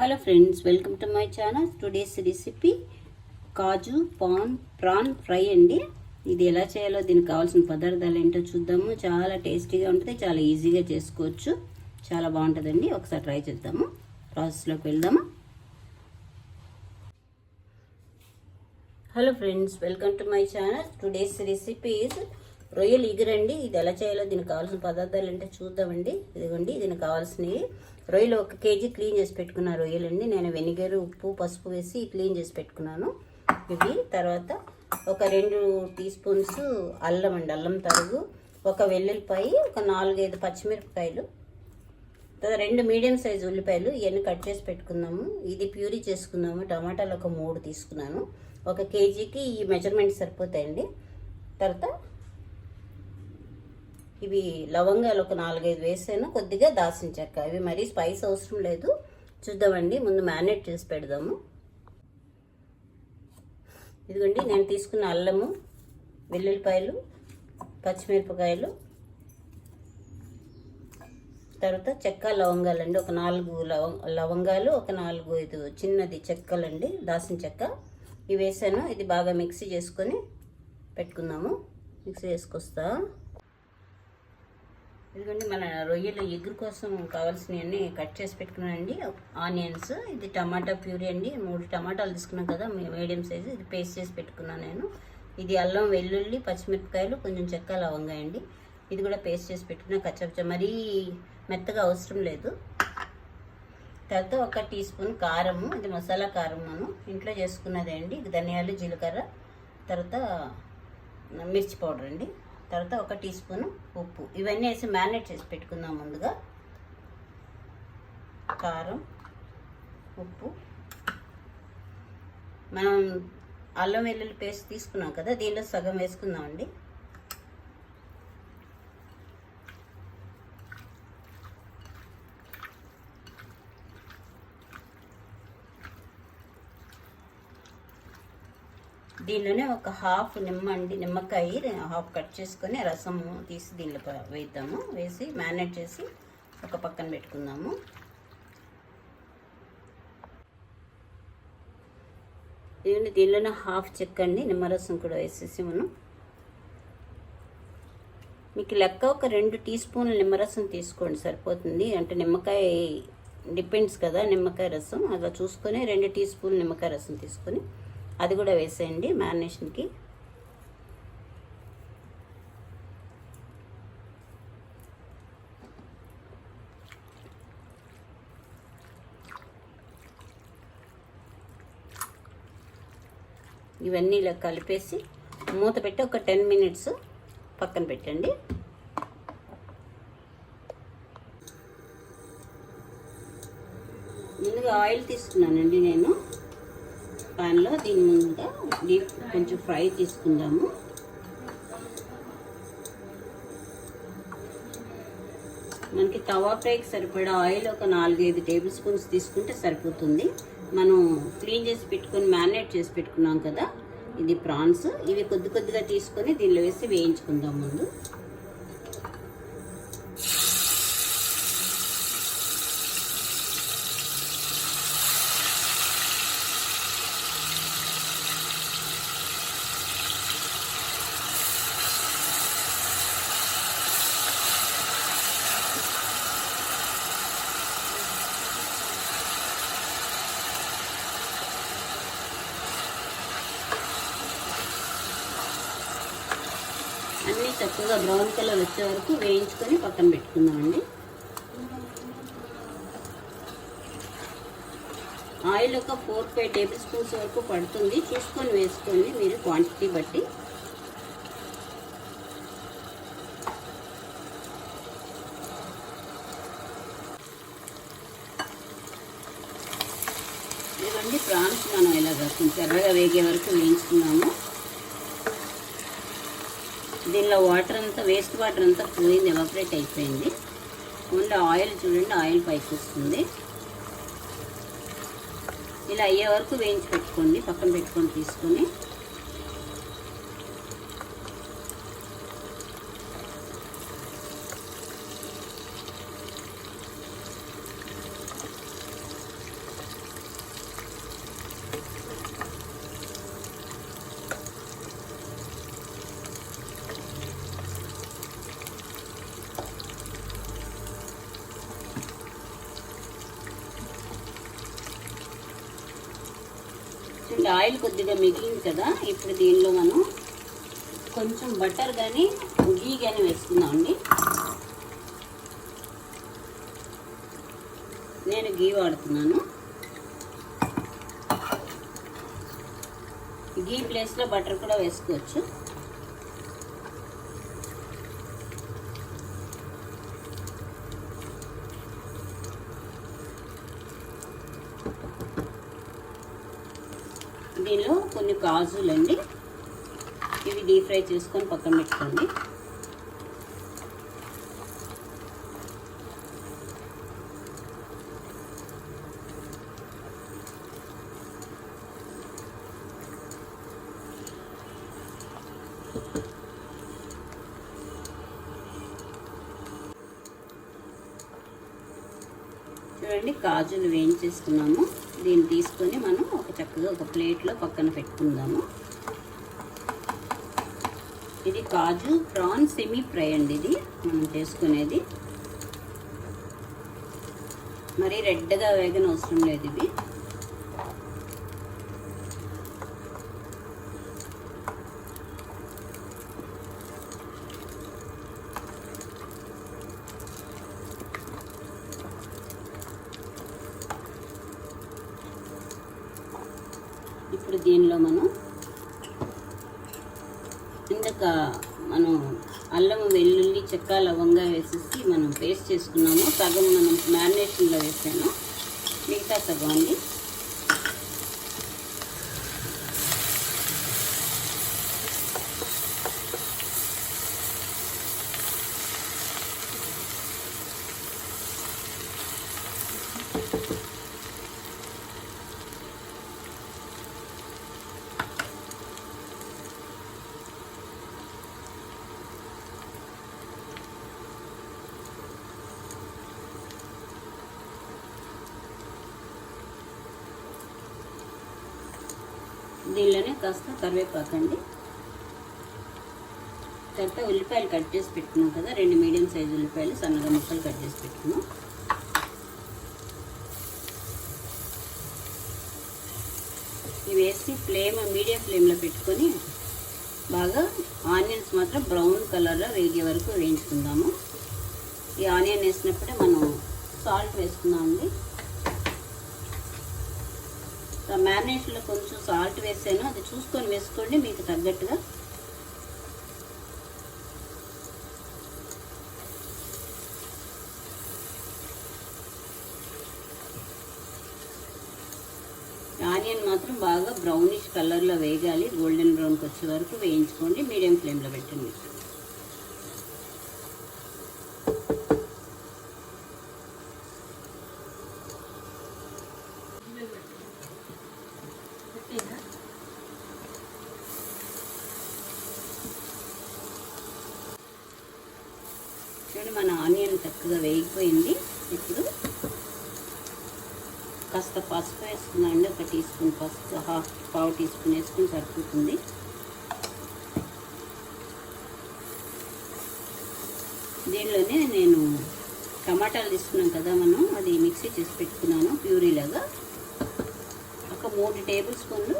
Hello friends welcome to my channel today's recipe kaju pan prawn fry అండి. ఇది ఎలా చేయాలో దీనికి కావాల్సిన పదార్థాలు ఏంటో చూద్దాము. చాలా టేస్టీగా ఉంటుంది చాలా ఈజీగా చేసుకోవచ్చు. చాలా బాగుంటుందండి. ఒకసారి ట్రై చేద్దాము. ప్రాసెస్లోకి వెళ్దాము? Hello friends welcome to my channel today's recipes రొయ్యలు ఇగురండి. ఇది ఎలా చేయాలో దీనికి కావాల్సిన పదార్థాలు ఏంటో చూద్దామండి. ఇదిగోండి దీనికి కావాల్సినవి రొయ్యలు ఒక కేజీ క్లీన్ చేసి పెట్టుకున్న రొయ్యలండి. నేను వెనిగర్ ఉప్పు పసుపు వేసి క్లీన్ చేసి పెట్టుకున్నాను. ఇవి తర్వాత ఒక రెండు టీ స్పూన్స్ అల్లం అండి అల్లం తరుగు ఒక వెల్లుల్లిపాయ ఒక నాలుగైదు పచ్చిమిరపకాయలు తర్వాత రెండు మీడియం సైజ్ ఉల్లిపాయలు ఇవన్నీ కట్ చేసి పెట్టుకుందాము. ఇది ప్యూరీ చేసుకుందాము. టమాటాలు ఒక మూడు తీసుకున్నాను. ఒక కేజీకి ఈ మెజర్మెంట్ సరిపోతాయండి. తర్వాత ఇవి లవంగాలు ఒక నాలుగైదు వేసాను కొద్దిగా దాసిన చెక్క. ఇవి మరీ స్పైస్ అవసరం లేదు. చూద్దామండి ముందు మ్యారినేట్ చేసి పెడదాము. ఇదిగోండి నేను తీసుకున్న అల్లము వెల్లుల్లిపాయలు పచ్చిమిరపకాయలు తర్వాత చెక్క లవంగాలు అండి ఒక నాలుగు లవం లవంగాలు ఒక నాలుగు ఇది చిన్నది చెక్కలండి దాసిన చెక్క. ఇవి వేసాను ఇది బాగా మిక్సీ చేసుకొని పెట్టుకుందాము. మిక్సీ చేసుకొస్తా ఇదిగోండి మన రొయ్యలు ఎగురు కోసం కావాల్సినవన్నీ కట్ చేసి పెట్టుకున్నానండి. ఆనియన్స్ ఇది టమాటా ప్యూరీ అండి. మూడు టమాటాలు తీసుకున్నాం కదా మీడియం సైజు ఇది పేస్ట్ చేసి పెట్టుకున్నాను నేను. ఇది అల్లం వెల్లుల్లి పచ్చిమిరపకాయలు కొంచెం చెక్క లవంగాయ అండి. ఇది కూడా పేస్ట్ చేసి పెట్టుకున్నా కచ్చపచ్చ మరీ మెత్తగా అవసరం లేదు. తర్వాత ఒక టీ స్పూన్ కారము ఇది మసాలా కారం మనం ఇంట్లో చేసుకున్నదే అండి. ఇది ధనియాలు జీలకర్ర తర్వాత మిర్చి పౌడర్ అండి. తర్వాత ఒక టీ స్పూన్ ఉప్పు. ఇవన్నీ వేసి మ్యారినేట్ చేసి పెట్టుకుందాం ముందుగా. కారం ఉప్పు. మనం అల్లం వెల్లుల్లి పేస్ట్ తీసుకున్నాం కదా దీనిలో సగం వేసుకుందామండి. దీనిలోనే ఒక హాఫ్ నిమ్మ అండి నిమ్మకాయ హాఫ్ కట్ చేసుకొని రసం తీసి దీనిలో వేద్దాము. వేసి మ్యారినేట్ చేసి ఒక పక్కన పెట్టుకుందాము. ఇదండి దీనిలోనే హాఫ్ చెక్క అండి నిమ్మరసం కూడా వేసేసి మనం. మీకు లెక్క ఒక రెండు టీ స్పూన్ల నిమ్మరసం తీసుకోండి సరిపోతుంది. అంటే నిమ్మకాయ డిపెండ్స్ కదా నిమ్మకాయ రసం. అలా చూసుకొని రెండు టీ స్పూన్లు నిమ్మకాయ రసం తీసుకొని అది కూడా వేసేయండి మ్యారినేషన్కి. ఇవన్నీ ఇలా కలిపేసి మూత పెట్టి ఒక టెన్ మినిట్స్ పక్కన పెట్టండి. ముందుగా ఆయిల్ తీసుకున్నానండి నేను. పాన్లో దీని ముందుగా డీప్ కొంచెం ఫ్రై తీసుకుందాము. మనకి తవా ఫ్రైకి సరిపడా ఆయిల్ ఒక నాలుగైదు టేబుల్ స్పూన్స్ తీసుకుంటే సరిపోతుంది. మనం క్లీన్ చేసి పెట్టుకొని మ్యారినేట్ చేసి పెట్టుకున్నాం కదా ఇది ప్రాన్స్. ఇవి కొద్ది కొద్దిగా తీసుకొని దీనిలో వేసి వేయించుకుందాం ముందు. అన్నీ చక్కగా బ్రౌన్ కలర్ వచ్చే వరకు వేయించుకొని పక్కన పెట్టుకుందామండి. ఆయిల్ ఒక ఫోర్ ఫైవ్ టేబుల్ స్పూన్స్ వరకు పడుతుంది. చూసుకొని వేసుకోండి మీరు క్వాంటిటీ బట్టి. ఇవన్నీ ప్రాన్స్ మనం ఇలాగ కొంచెం ఎర్రగా వేగే వరకు వేయించుకున్నాము. దీనిలో వాటర్ అంతా వేస్ట్ వాటర్ అంతా పోయింది ఎవాపరేట్ అయిపోయింది. ఓన్లీ ఆయిల్ చూడండి ఆయిల్ పైకి వస్తుంది. ఇలా అయ్యే వరకు వేయించి పెట్టుకోండి పక్కన పెట్టుకొని తీసుకొని. ఆయిల్ కొద్దిగా మిగిలింది కదా ఇప్పుడు దీనిలో మనం కొంచెం బటర్ కానీ గీ కానీ వేసుకుందామండి. నేను గీ వాడుతున్నాను. గీ ప్లేస్లో బటర్ కూడా వేసుకోవచ్చు దీనిలో కొన్ని కాజులండి ఇవి డీప్ ఫ్రై చేసుకొని పక్కన పెట్టుకోండి. చూడండి కాజులు వేయించేసుకున్నాము. దీన్ని తీసుకొని మనం ఒక చక్కగా ఒక ప్లేట్లో పక్కన పెట్టుకుందాము. ఇది కాజు ప్రాన్ సెమీ ఫ్రై అండి ఇది. మనం చేసుకునేది. మరీ రెడ్గా వేగన అవసరం లేదు ఇవి ఇప్పుడు దీనిలో మనం ఇందాక మనం అల్లం వెల్లుల్లి చెక్క లవంగా వేసేసి మనం పేస్ట్ చేసుకున్నాము. సగం మనం మ్యారినేషన్లో వేసాను. మిగతా సగం అండి. దీనిలోనే కాస్త కరివేపాకండి. తర్వాత ఉల్లిపాయలు కట్ చేసి పెట్టుకున్నాం కదా రెండు మీడియం సైజు ఉల్లిపాయలు సన్నగా ముక్కలు కట్ చేసి పెట్టుకున్నాం. ఇవి వేసి ఫ్లేమ్ మీడియం ఫ్లేమ్లో పెట్టుకొని బాగా ఆనియన్స్ మాత్రం బ్రౌన్ కలర్లో వేగే వరకు వేయించుకుందాము. ఈ ఆనియన్ వేసినప్పుడే మనం సాల్ట్ వేసుకుందామండి. మ్యారినేషన్లో కొంచెం సాల్ట్ వేసాను. అది చూసుకొని వేసుకోండి మీకు తగ్గట్టుగా. ఆనియన్ మాత్రం బాగా బ్రౌనిష్ కలర్లో వేగాలి. గోల్డెన్ బ్రౌన్కి వచ్చే వరకు వేయించుకోండి. మీడియం ఫ్లేమ్లో పెట్టండి. చూడండి మన ఆనియన్ చక్కగా వేగిపోయింది. ఇప్పుడు కాస్త పసుపు వేసుకున్నాండి ఒక టీ స్పూన్ పసుపు హాఫ్ పావు టీ స్పూన్ వేసుకుని సరిపోతుంది దీనిలోనే నేను టమాటాలు తీసుకున్నాం కదా మనం. అది మిక్సీ చేసి పెట్టుకున్నాను ప్యూరీలాగా. ఒక మూడు టేబుల్ స్పూన్లు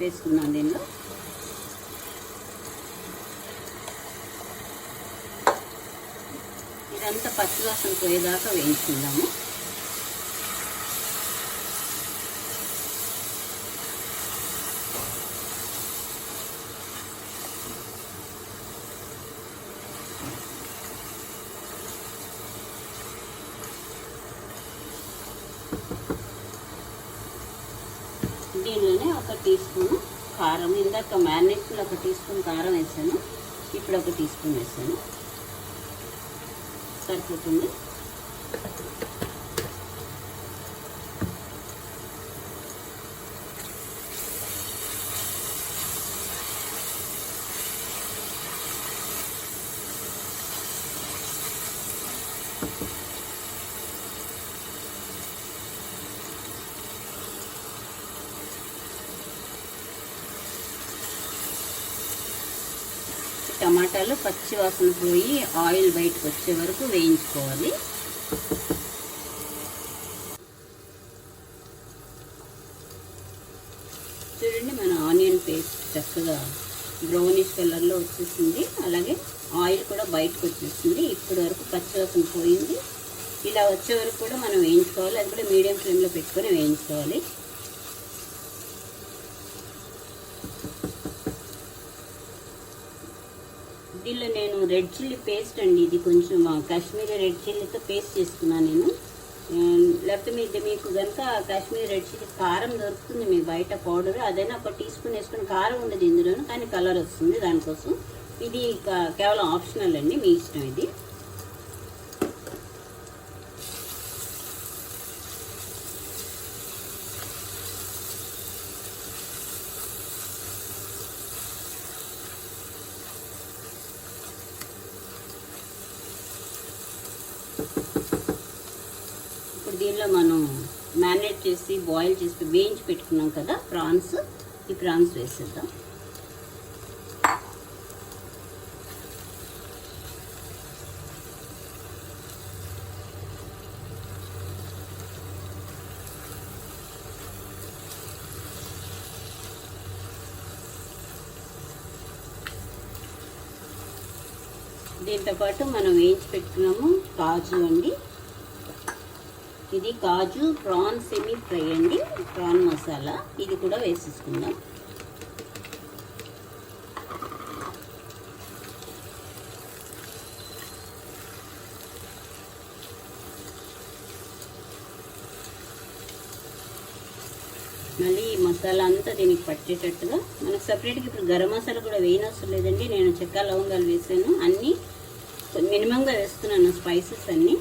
వేసుకున్నాను దీనిలో. ఇదంతా పచ్చివాసన పోయేదాకా వేయించుకుందాము. దీనిలోనే ఒక టీ స్పూన్ కారం ఇందాక మ్యారినేషన్లో ఒక టీ స్పూన్ కారం వేసాను ఇప్పుడు ఒక టీ స్పూన్ వేసాను. సరిపోతుంది. పచ్చి వాసన పోయి ఆయిల్ బయటకు వచ్చే వరకు వేయించుకోవాలి. చూడండి మన ఆనియన్ పేస్ట్ చక్కగా బ్రౌనిష్ కలర్లో వచ్చేసింది. అలాగే ఆయిల్ కూడా బయటకు వచ్చేసింది. ఇప్పటి వరకు పచ్చివాసన పోయింది. ఇలా వచ్చే వరకు కూడా మనం వేయించుకోవాలి. అది కూడా మీడియం ఫ్లేమ్లో పెట్టుకొని వేయించుకోవాలి. రెడ్ చిల్లీ పేస్ట్ అండి ఇది కొంచెం కాశ్మీరీ రెడ్ చిల్లీతో పేస్ట్ చేసుకున్నాను నేను. లేకపోతే మీద మీకు కనుక కాశ్మీరీ రెడ్ చిల్లీ కారం దొరుకుతుంది మీకు బయట పౌడర్ అదైనా ఒక టీ స్పూన్ వేసుకుని కారం ఉండదు ఇందులోను కానీ కలర్ వస్తుంది దానికోసం. ఇది కేవలం ఆప్షనల్ అండి మీ ఇష్టం ఇది. దీనిలో మనం మ్యారినేట్ చేసి బాయిల్ చేసి వేయించి పెట్టుకున్నాం కదా ప్రాన్స్. ఈ ప్రాన్స్ వేసేద్దాం. దీంతో పాటు మనం వేయించి పెట్టుకున్నాము కాజు అండి. ఇది కాజు ప్రాన్ సెమీ ఫ్రై అండి. ప్రాన్ మసాలా. ఇది కూడా వేసేసుకుందాం. మళ్ళీ ఈ మసాలా అంతా దీనికి పట్టేటట్టుగా మనకు సపరేట్గా ఇప్పుడు గరం మసాలా కూడా వేయనవసరం లేదండి. నేను చెక్క లవంగాలు వేసాను. అన్నీ మినిమంగా వేస్తున్నాను స్పైసెస్ అన్నీ.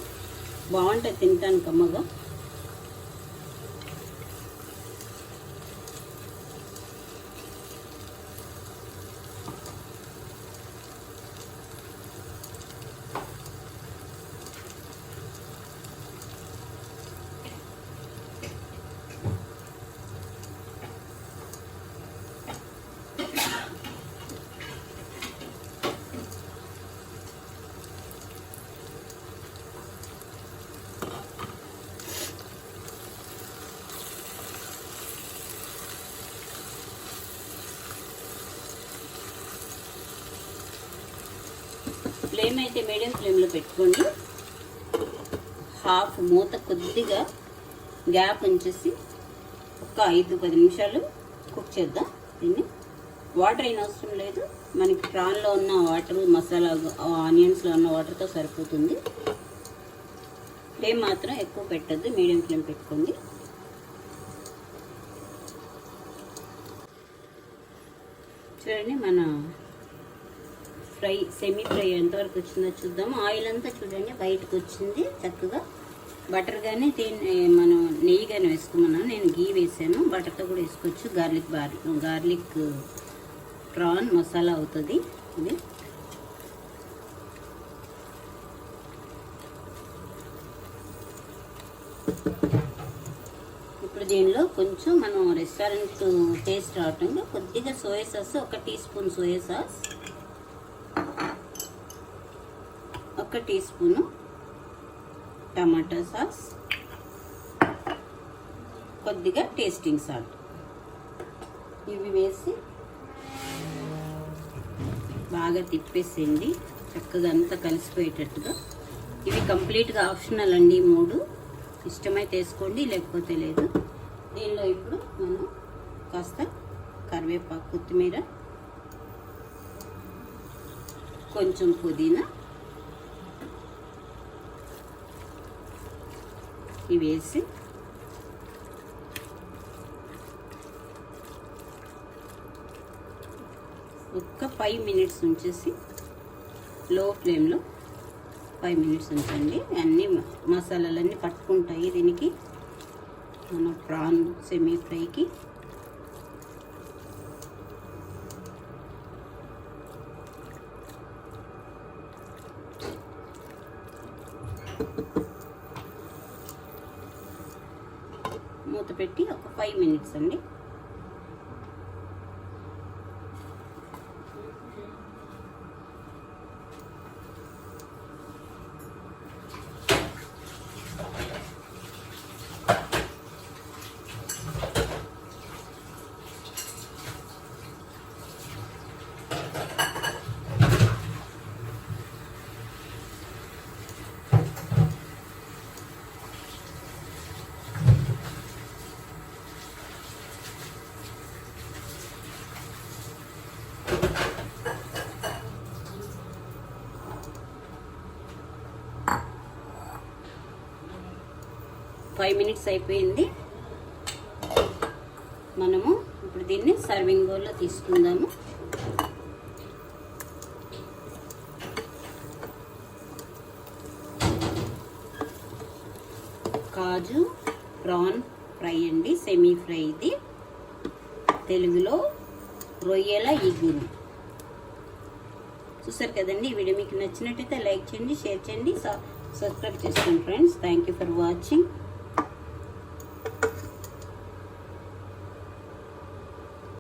బాగుంటుంది తింటాను కమ్మగా ఫ్లేమ్ అయితే మీడియం ఫ్లేమ్లో పెట్టుకోండి. హాఫ్ మూత కొద్దిగా గ్యాప్ ఉంచేసి ఒక ఐదు పది నిమిషాలు కుక్ చేద్దాం. దీన్ని వాటర్ అయిన అవసరం లేదు. మనకి ప్రాన్లో ఉన్న వాటర్ మసాలా ఆనియన్స్లో ఉన్న వాటర్తో సరిపోతుంది. ఫ్లేమ్ మాత్రం ఎక్కువ పెట్టద్దు మీడియం ఫ్లేమ్ పెట్టుకోండి. చూడండి మన ఫ్రై సెమీ ఫ్రై ఎంతవరకు వచ్చిందో చూద్దాం ఆయిల్ అంతా చూడండి బయటకు వచ్చింది చక్కగా. బటర్ కానీ దీన్ని మనం నెయ్యి కానీ వేసుకున్నాను నేను గీ వేసాను. బటర్తో కూడా వేసుకోవచ్చు. Garlic bar garlic prawn masala అవుతుంది. ఇది. ఇప్పుడు దీనిలో కొంచెం మనం రెస్టారెంట్ టేస్ట్ రావటంగా కొద్దిగా సోయా సాస్ ఒక టీ స్పూన్ సోయా సాస్ ఒక టీ స్పూను టమాటా సాస్ కొద్దిగా టేస్టింగ్ సాల్ట్. ఇవి వేసి బాగా తిప్పేసేయండి. చక్కగా అంతా కలిసిపోయేటట్టుగా. ఇవి కంప్లీట్గా ఆప్షనల్ అండి మూడు. ఇష్టమైతే వేసుకోండి లేకపోతే లేదు. దీనిలో ఇప్పుడు మనం కాస్త కరివేపాకు కొత్తిమీర కొంచెం పుదీనా ఇవి వేసి ఒక్క ఫైవ్ మినిట్స్ ఉంచేసి లో ఫ్లేమ్లో ఫైవ్ మినిట్స్ ఉంచండి. అన్నీ మసాలాలన్నీ పట్టుకుంటాయి దీనికి. మన ప్రాన్ సెమీ ఫ్రైకి. మూత పెట్టి ఒక ఫైవ్ మినిట్స్ అండి. ఫైవ్ మినిట్స్ అయిపోయింది. మనము ఇప్పుడు దీన్ని సర్వింగ్ బౌల్లో తీసుకుందాము. కాజు ప్రాన్ ఫ్రై అండి సెమీ ఫ్రై ఇది. తెలుగులో రొయ్యల ఇగురు. చూసారు కదండి ఈ వీడియో మీకు నచ్చినట్టయితే లైక్ చేయండి షేర్ చేయండి సబ్స్క్రైబ్ చేసుకోండి friends. Thank you for watching